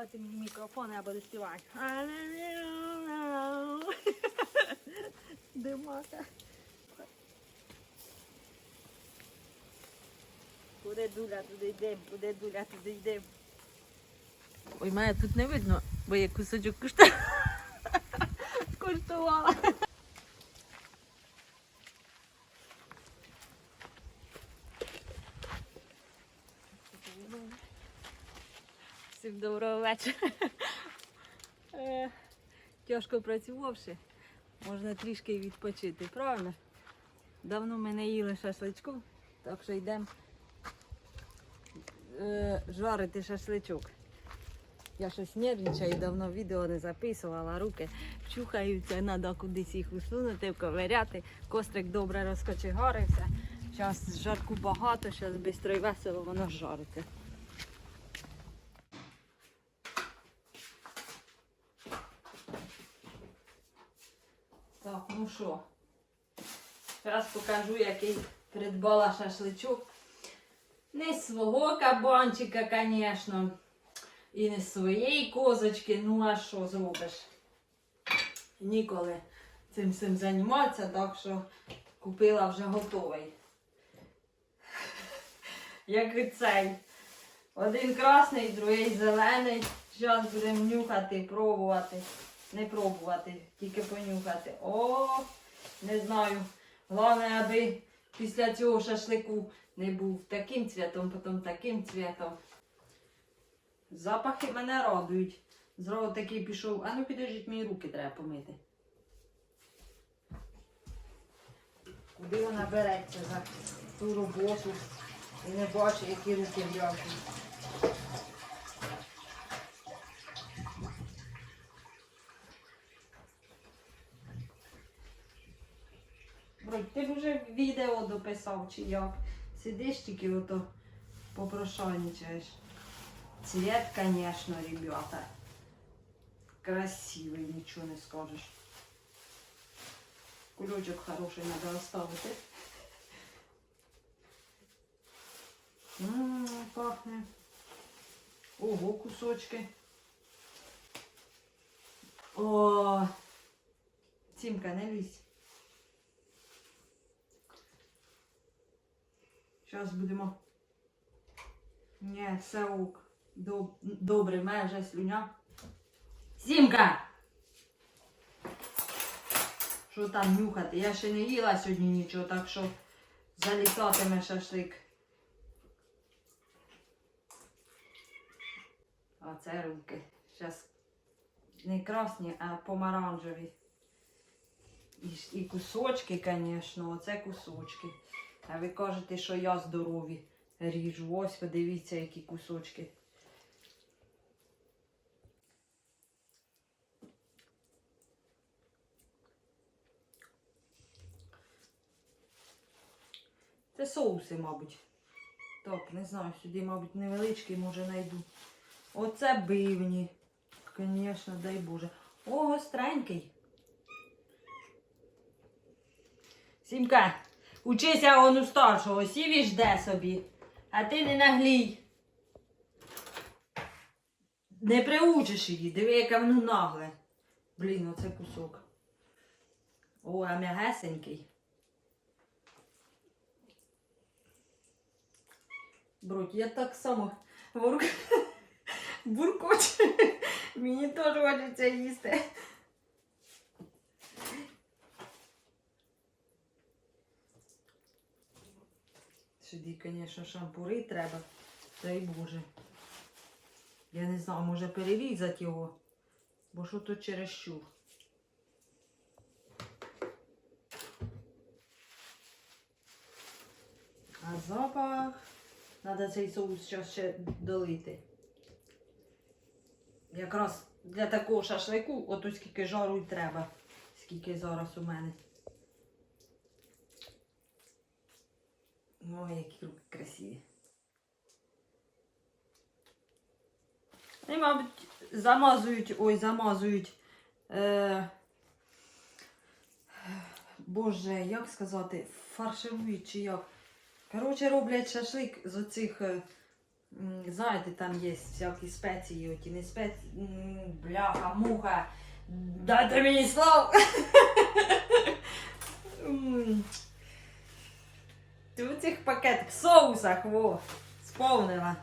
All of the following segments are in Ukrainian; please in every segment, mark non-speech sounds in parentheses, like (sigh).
Давайте мікрофон, я буду співати. Димака. Куди дуля, туди йдемо, куди дуля, туди йдемо. Ой, мене тут не видно, бо я кусочок (laughs) куштувала. Всім доброго вечора. Е, Тяжко працювавши, можна трішки відпочити, правильно? Давно ми не їли шашличку, так що йдемо е, жарити шашличок. Я щось нервничаю, давно відео не записувала, руки чухаються, треба кудись їх усунути, вковиряти. Кострик добре розкочегарився. Зараз жарку багато, зараз швидко і весело воно жариться. Ну що, зараз покажу, який придбала шашличок. Не свого кабанчика, звісно. І не своєї козочки, ну а що зробиш? Ніколи цим всім займатися, так що купила вже готовий. (laughs) Як і цей. Один красний, другий зелений. Зараз будемо нюхати, пробувати. Не пробувати, тільки понюхати. О, не знаю. Головне, аби після цього шашлику не був таким цвітом, потім таким цвітом. Запахи мене радують. Зразу такий пішов. А ну підождіть, мені руки треба помити. Куди вона береться за ту роботу? І не бачу, які руки в'язані. Ти вже відео дописав, чи як? Сидиш тільки ото попрошайничаєш. Цвет, конечно, ребята. Красивый, ничего не скажешь. Кулечок хороший надо оставить. Ммм, пахне. Ого, кусочки. О, Тимка, не лізь. Зараз будемо. Ні, все ок. Доб- Добре, має вже слюня. Сімка! Що там нюхати? Я ще не їла сьогодні нічого, так що залітатиме шашлик. А це руки. Зараз не красні, а помаранжеві. І, і кусочки, звісно, оце кусочки. А ви кажете, що я здорові ріжу. Ось подивіться, які кусочки. Це соуси, мабуть. Так, не знаю, сюди, мабуть, невеличкий, може знайду. Оце бивні. Звісно, дай Боже. О, гостренький. Сімка, учися он у старшого, сів і жде собі. А ти не наглій. Не приучиш її, диви, яке воно нагле. Блін, оце кусок. О, а м'ягесенький. Бродь, я так само бурк... (laughs) буркочу. Мені теж хочеться їсти. Сюди, звісно, шампури треба. Дай Боже. Я не знаю, може перерізати його. Бо що тут чересчур. А запах. Треба цей соус зараз ще долити. Якраз для такого шашлику, ото скільки жару й треба. Скільки зараз у мене. Ой, які руки красиві. І, мабуть, замазують, ой, замазують. Е, Боже, як сказати, фарширують чи як. Коротше, роблять шашлик з оцих е, Знаєте, там є всякі спеції, оті не спеції. Бляха, муха. Дайте мені слово. (laughs) У цих пакетах, соусах, во, сповнила.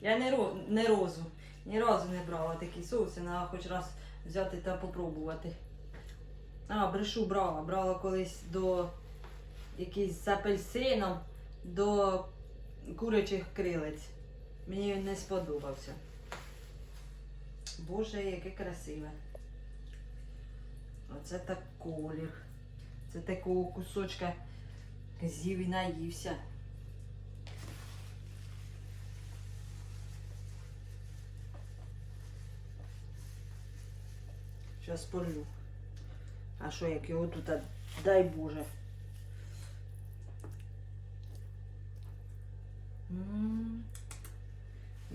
Я не, ро, не розу, ні разу не брала такі соуси, треба хоч раз взяти та попробувати. А, брешу брала. Брала колись до якийсь з апельсином до курячих крилець. Мені він не сподобався. Боже, яке красиве. Оце так колір. Це такого кусочка з'їв і наївся. Зараз полю. А що, як його тут, дай Боже.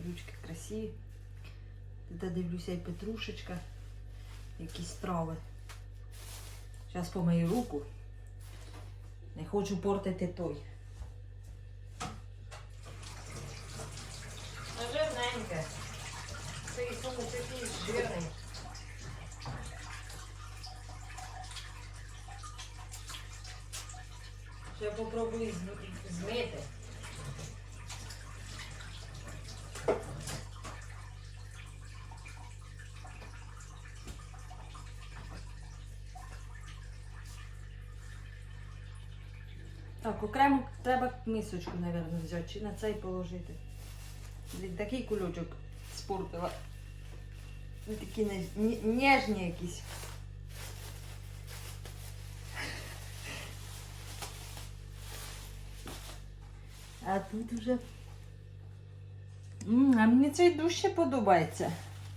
Ручки красиві. Тут дивлюся і петрушечка, якісь трави. Зараз помию руку. Не хочу портити той. А жирненьке. Цей суму такий жирний. Ще попробую змити. Так, окремо треба мисочку, мабуть, взяти, чи на цей положити. Такий кульочок спортила. Вони такі не- ні- ніжні якісь. А тут вже. А мені цей дужче подобається.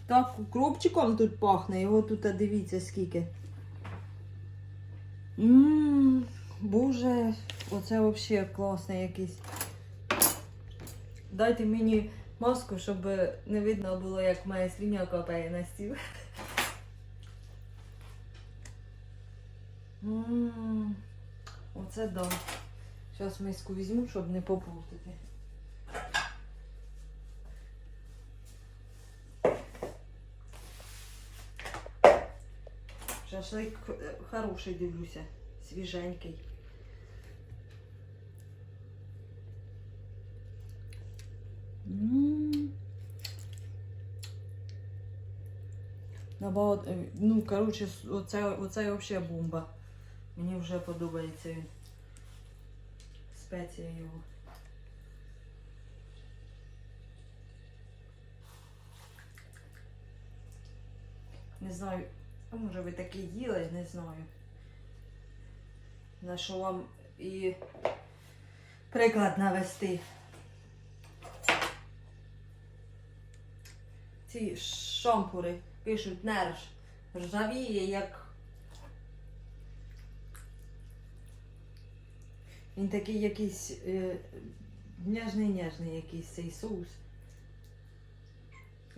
Так, укропчиком тут пахне, його тут дивіться скільки. Ммм, боже, оце взагалі класний якийсь. Дайте мені маску, щоб не видно було, як моя слюня капає на стіл. Ммм, оце да. Зараз миску візьму, щоб не попутати. Шашлик е, хороший дивлюся, свіженький. Набагато, е, ну, коротше, оце, оце взагалі бомба. Мені вже подобається він. Спеція його. Не знаю, а може ви таке їли, не знаю. На що вам і приклад навести. Ці шампури пишуть нерж. Ржавіє як. Він такий якийсь е, ніжний-ніжний якийсь цей соус.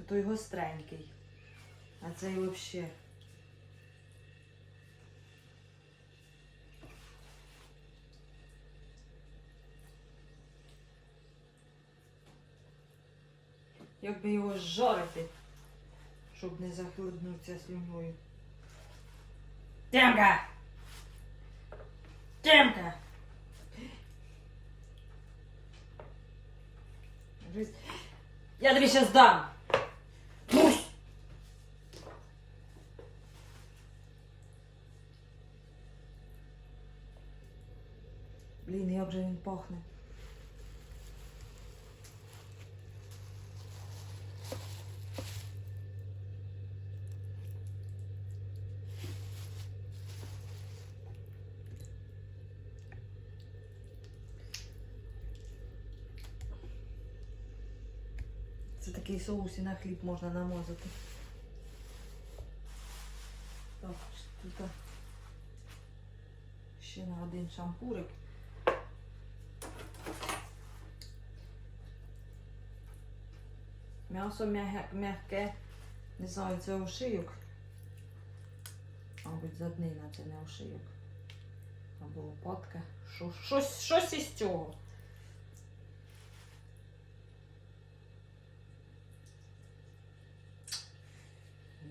Той гостренький. А цей взагалі. Як би його жарити, щоб не захлебнутися слюною. Тямка! Жизнь. Я тобі сейчас дам! Пусть! Блін, як же він пахне. Це такий соус і на хліб можна намазати. Так, тут ще на один шампурик. М'ясо м'яке, не знаю, це ошийок. Мабуть, заднина це не ошийок. Або лопатка. Що, щось, щось із цього.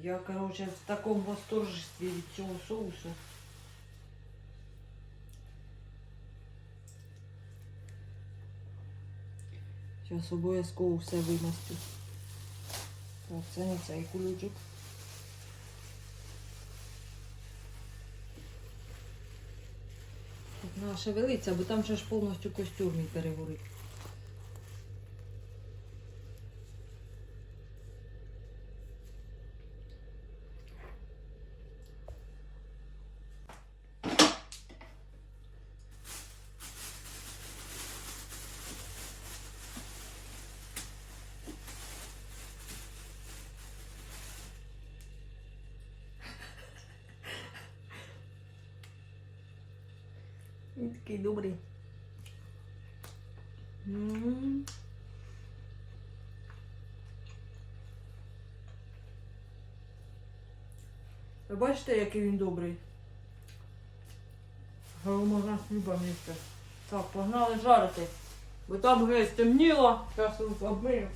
Я, короче, в такому восторжестві від цього соусу. Зараз обов'язково все вимастю. Так, це не цей кулючок. Треба шевелитися, бо там ще ж повністю костюр мій перегорить. Він такий добрий. М. Ви бачите, який він добрий? Його можна хліба місце. Так, погнали жарити. Бо там вже стемніло. Зараз обмию.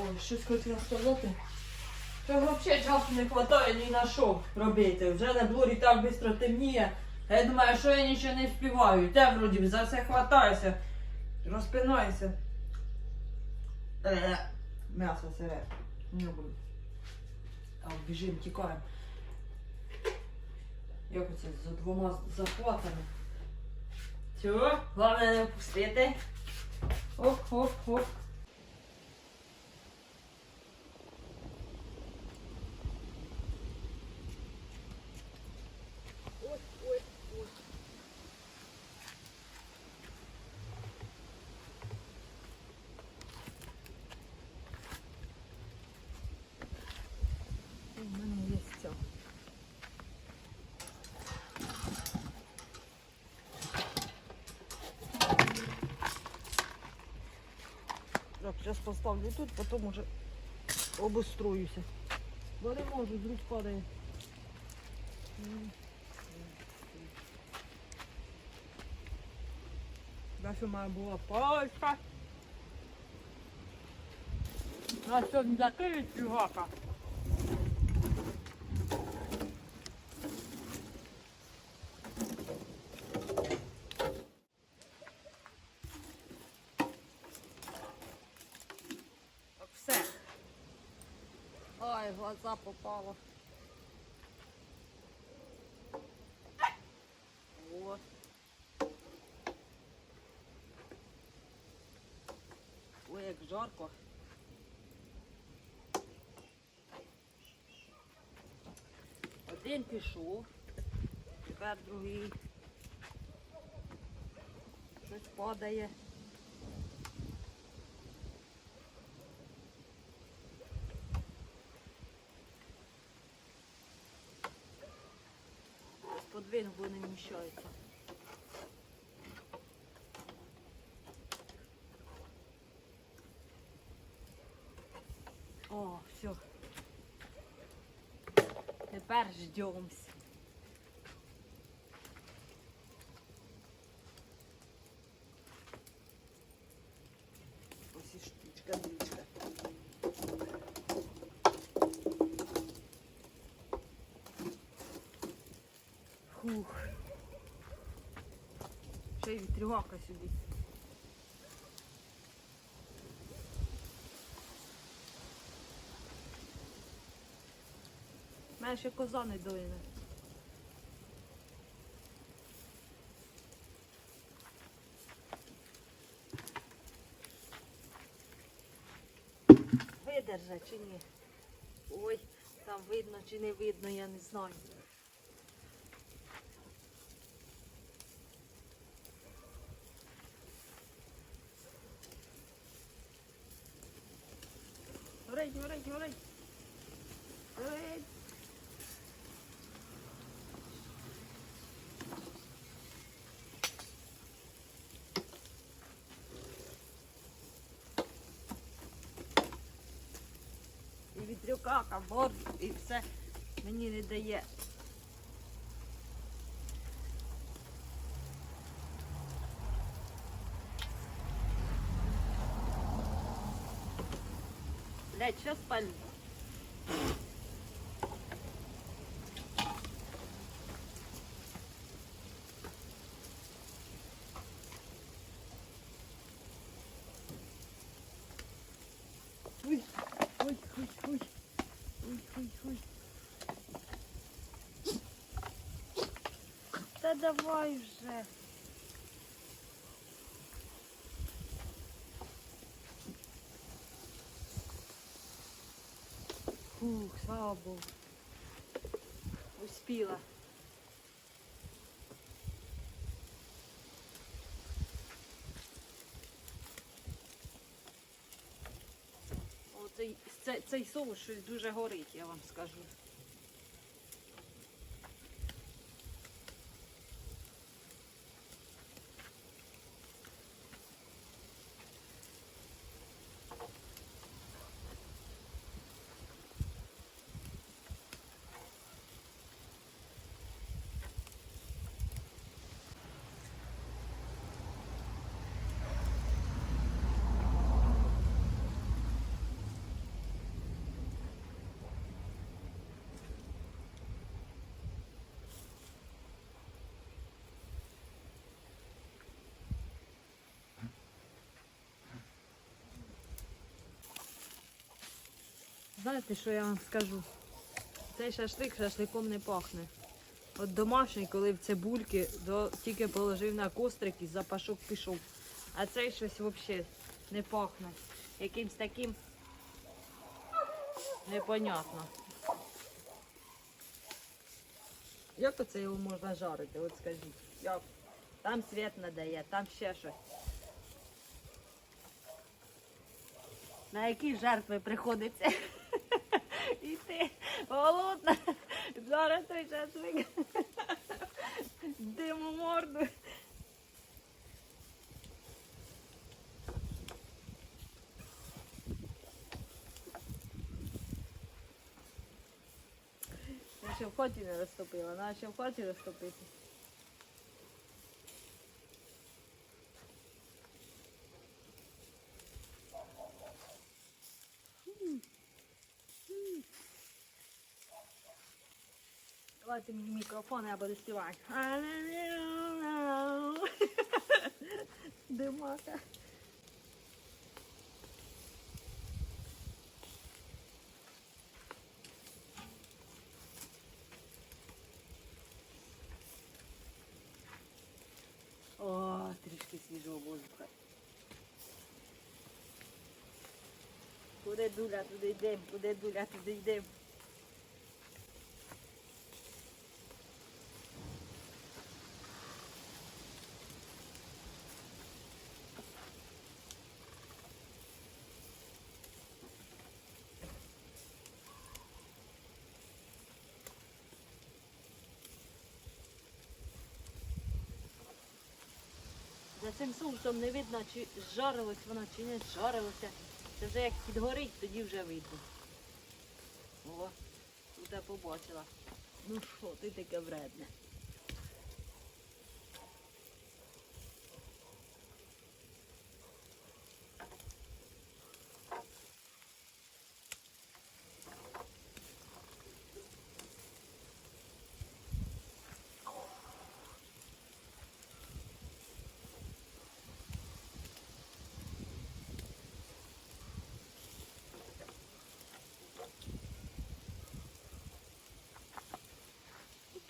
Ой, щось хотіла сказати. Та взагалі часу не вистачає ні на що робити. Вже на дворі так швидко темніє. А я думаю, що я нічого не співаю. Те вроді за все хватаюся. Розпинаюся. Е, М'ясо сире. Не буду. Так, біжимо, тікаємо. Як оце за двома захватами. Все, головне не впустити. Оп, Так, зараз поставлю тут, потім уже обустроюся. Бо не можу, з рук падає. Наша моя була палька. На сьогодні закриють чугака. Так, все. Ой, в глаза попало. Вот. Ой, як жарко. Один пішов, тепер другий. Щось падає. Подвинув, бо не вміщається. О, все. Тепер ждемся. Ще сюди. Мене ще коза не доїна. Видержа чи ні? Ой, там видно чи не видно, я не знаю. Горить. Горить. І вітрюка, кабор, і все. Мені не дає. Блять, що спалю? Ой, ой, ой, ой. Ой, ой, ой. Та давай вже. Слава Богу. Успіла. О, цей, цей, цей соус щось дуже горить, я вам скажу. Знаєте, що я вам скажу? Цей шашлик шашликом не пахне. От домашній, коли в цибульки, до, тільки положив на кострик і запашок пішов. А цей щось взагалі не пахне. Якимсь таким непонятно. Як оце його можна жарити? От скажіть. Як? Там світ надає, там ще щось. На які жертви приходиться йти голодна, зараз той шашлик. Диму морду. Наші в хаті не розтопила, Наші в хаті розтопити. Давайте мені мікрофон, я буду співати. Димака. О, трішки свіжого воздуха. Куди дуля, туди йдемо, куди дуля, туди йдемо. Цим соусом не видно, чи жарилось воно, чи не жарилося. Це вже як підгорить, тоді вже видно. О, тут я побачила. Ну що, ти таке вредне.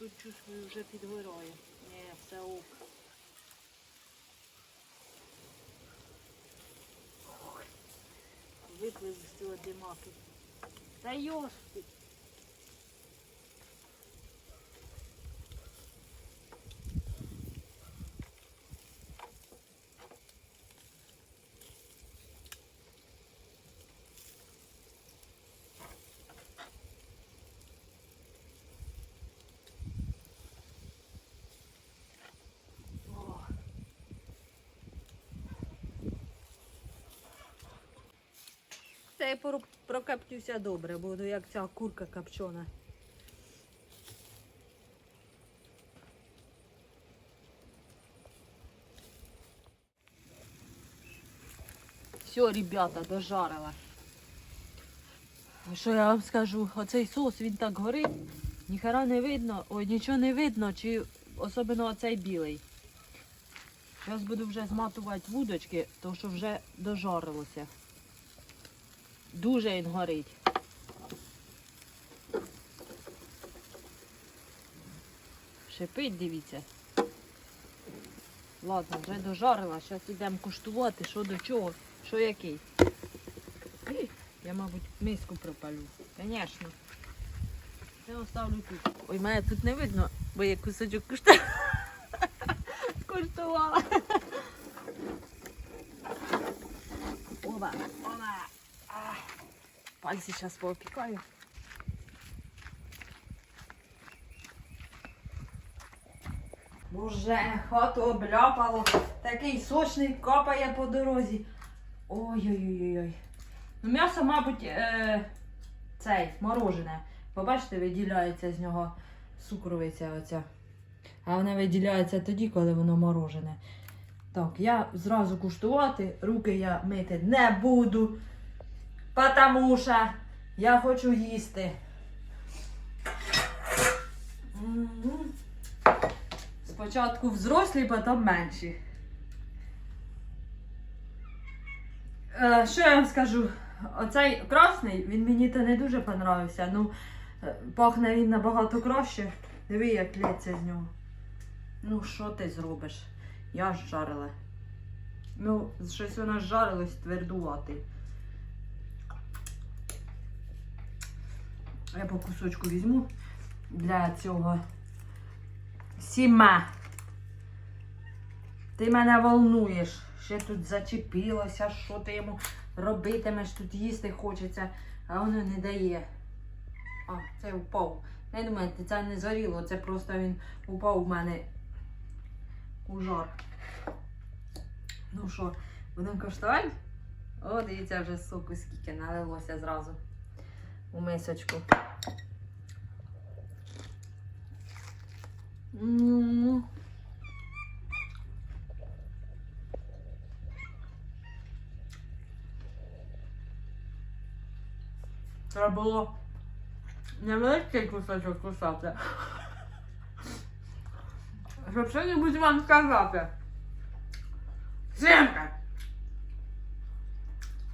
Тут чувствую вже підгорає. Ні, все ок. Виплив з цього димаки. Та йошки. Це я прокаптюся добре, буду ну, як ця курка копчена. Все, ребята, дожарила. Що я вам скажу, оцей сос, він так горить, ніхера не видно, ой, нічого не видно, чи особливо оцей білий. Зараз буду вже зматувати вудочки, тому що вже дожарилося. Дуже він горить. Шипить, дивіться. Ладно, вже дожарила, зараз йдемо куштувати, що до чого, що який. Я, мабуть, миску пропалю. Звісно. Це оставлю тут. Ой, мене тут не видно, бо я кусочок кушту... (laughs) куштувала. Пальці зараз поопікаю. Боже, хату обляпало. Такий сочний капає по дорозі. Ой-ой-ой-ой. Ну, м'ясо, мабуть, е, цей, морожене. Побачите, виділяється з нього цукровиця оця. А вона виділяється тоді, коли воно морожене. Так, я зразу куштувати, руки я мити не буду. Потому що я хочу їсти. Спочатку взрослі, потім менші. Е, що я вам скажу? Оцей красний, він мені то не дуже понравився. Ну, е, пахне він набагато краще. Диви, як лється з нього. Ну, що ти зробиш? Я ж жарила. Ну, щось воно жарилось твердуватий. Я по кусочку візьму для цього. Сіма. Ти мене волнуєш. Ще тут зачепилося, що ти йому робитимеш, тут їсти хочеться, а воно не дає. А, це впав. Не думайте, це не згоріло, це просто він упав в мене у жар. Ну що, будемо коштувати? О, дивіться, вже соку скільки налилося зразу у мисочку. М. Треба було невеликий кусочок кусати. Щоб що-небудь вам сказати. Сімка!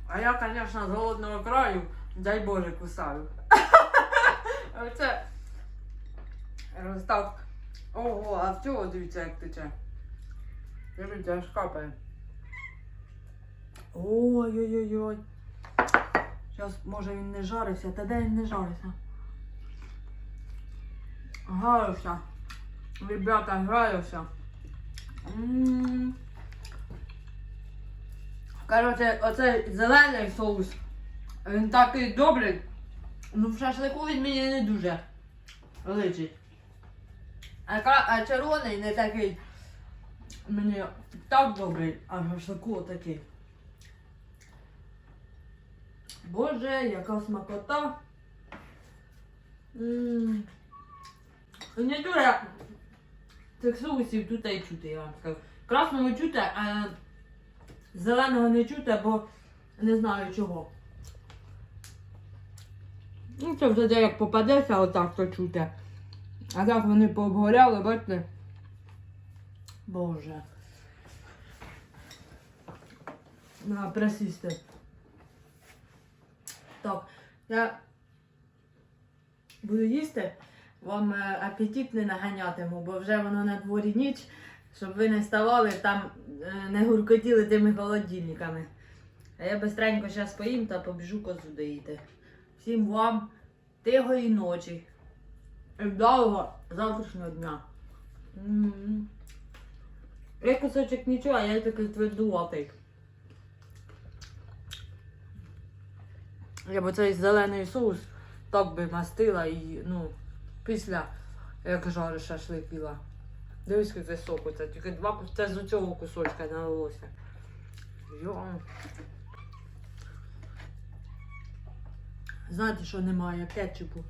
А я, звісно, з голодного краю, дай Боже, кусаю. (laughs) Оце розстав. Ого, а в цього дивіться, як тече. Дивіться, аж капає. Ой-ой-ой-ой. Зараз, може він не жарився, та де він не жарився? Гарився. Ребята, граюся. М. Коротше, оцей зелений соус. Він такий добрий. Ну, в шашлику він мені не дуже личить. А, червоний не такий. Мені так добрий, а в шашлику отакий. Боже, яка смакота. М. Не дуже цих тут і чути, я вам скажу. Красного чути, а зеленого не чути, бо не знаю чого. Ну, це вже де як попадеться, отак то чути. А так вони пообгоряли, бачите? Боже. На, присісти. Так, я буду їсти, вам е, апетит не наганятиму, бо вже воно на дворі ніч, щоб ви не ставали там, е, не гуркотіли тими холодильниками. А я бистренько зараз поїм та побіжу козу доїти. Всім вам тихої ночі і вдалого завтрашнього дня. Я кусочок нічого, а я такий твердуватий. Я б цей зелений соус так би мастила і, ну, після, як жарю шашлик піла. Дивись, який соку, це тільки два це з цього кусочка налилося. Йо. Знаєте, що немає кетчупу?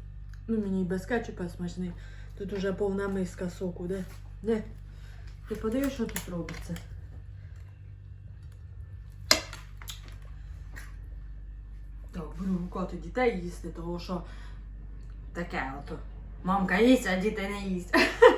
Ну, мені без кетчупа смачний. Тут уже повна миска соку, де? Де? Ти подивись, що тут робиться? Так, буду гукати дітей їсти, того що таке ото. Мамка їсть, а діти не їсть. (laughs)